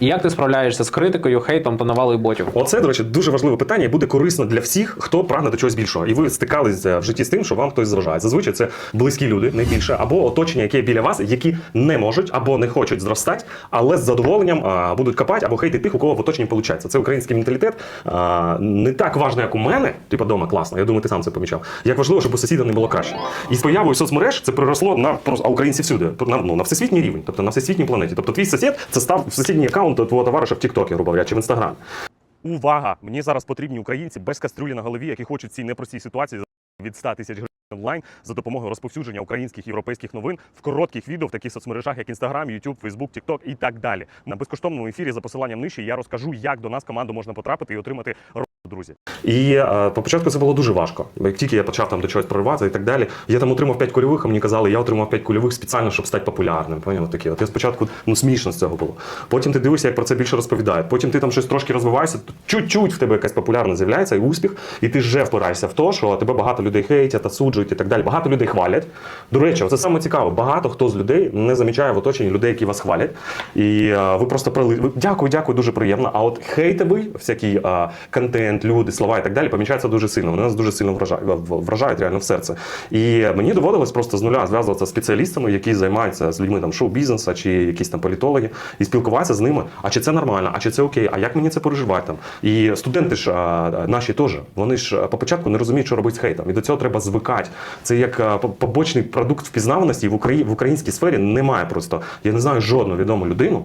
І як ти справляєшся з критикою, хейтом та навалою ботів? Оце, до речі, дуже важливе питання і буде корисно для всіх, хто прагне до чогось більшого. І ви стикалися в житті з тим, що вам хтось зважає. Зазвичай це близькі люди, найбільше, або оточення, яке біля вас, які не можуть або не хочуть зростати, але з задоволенням а, будуть копати або хейтити тих, у кого в оточенні виходить. Це український менталітет. А, не так важно, як у мене, типу дома класно. Я думаю, ти сам це помічав. Як важливо, щоб у сусіда не було краще. І з появою соцмереж це приросло на просто а українці всюди, на, ну, на всесвітній рівень, тобто на всесвітній планеті. Тобто твій сусід це став сусідній аккаунт твого товариша в Тіктокі, грубо говоря, чи в Інстаграм. Увага! Мені зараз потрібні українці без кастрюлі на голові, які хочуть цій непростій ситуації від 100 тисяч гривень онлайн за допомогою розповсюдження українських європейських новин в коротких відео в таких соцмережах, як Instagram, YouTube, Facebook, TikTok і так далі. На безкоштовному ефірі за посиланням нижче я розкажу, як до нас команду можна потрапити і отримати друзі. І е, по початку це було дуже важко. Як тільки я почав там до чогось прориватися і так далі, я там отримав 5 кульових, а мені казали, я отримав 5 кульових спеціально, щоб стати популярним. Поняв? Такі. От я спочатку ну смішно з цього було. Потім ти дивишся, як про це більше розповідають. Потім ти там щось трошки розвиваєшся, чуть-чуть в тебе якась популярність з'являється і успіх, і ти вже впираєшся в те, що тебе багато людей хейтять, осуджують і так далі. Багато людей хвалять. До речі, це саме цікаво. Багато хто з людей не замічає в оточенні людей, які вас хвалять. І е, ви просто прили... Дякую, дякую, дуже приємно. А от хейтовий, всякий е, контент, люди, слова і так далі, помічається дуже сильно. Вони нас дуже сильно вражають, вражають реально в серце. І мені доводилось просто з нуля зв'язуватися з спеціалістами, які займаються з людьми там шоу-бізнесу чи якісь там політологи, і спілкуватися з ними. А чи це нормально, а чи це окей, а як мені це переживати там? І студенти ж наші теж, вони ж по початку не розуміють, що робити з хейтом. І до цього треба звикати. Це як побочний продукт впізнаваності в в українській сфері немає просто. Я не знаю жодну відому людину.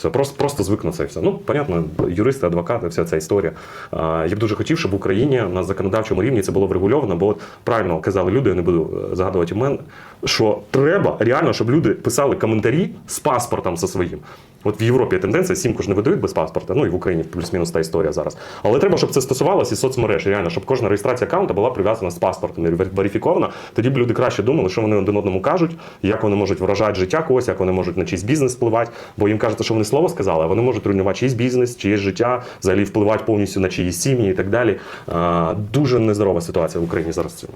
Все, просто, просто звикнутися і все. Ну, понятно, юристи, адвокати, вся ця історія. Я б дуже хотів, щоб в Україні на законодавчому рівні це було врегульовано, бо от правильно казали люди, я не буду е, згадувати імен, що треба реально, щоб люди писали коментарі з паспортом зі своїм. От в Європі є тенденція, сімку ж не видають без паспорта, ну і в Україні плюс-мінус та історія зараз. Але треба, щоб це стосувалося і соцмереж, реально, щоб кожна реєстрація аккаунта була прив'язана з паспортом і верифікована. Тоді б люди краще думали, що вони один одному кажуть, як вони можуть вражати життя когось, як вони можуть на чийсь бізнес впливати. Бо їм кажуть, що вони слово сказали, вони можуть руйнувати чийсь бізнес, чиєсь життя, взагалі впливати повністю на чиїсь сім'ї і так далі. Дуже нездорова ситуація в Україні зараз.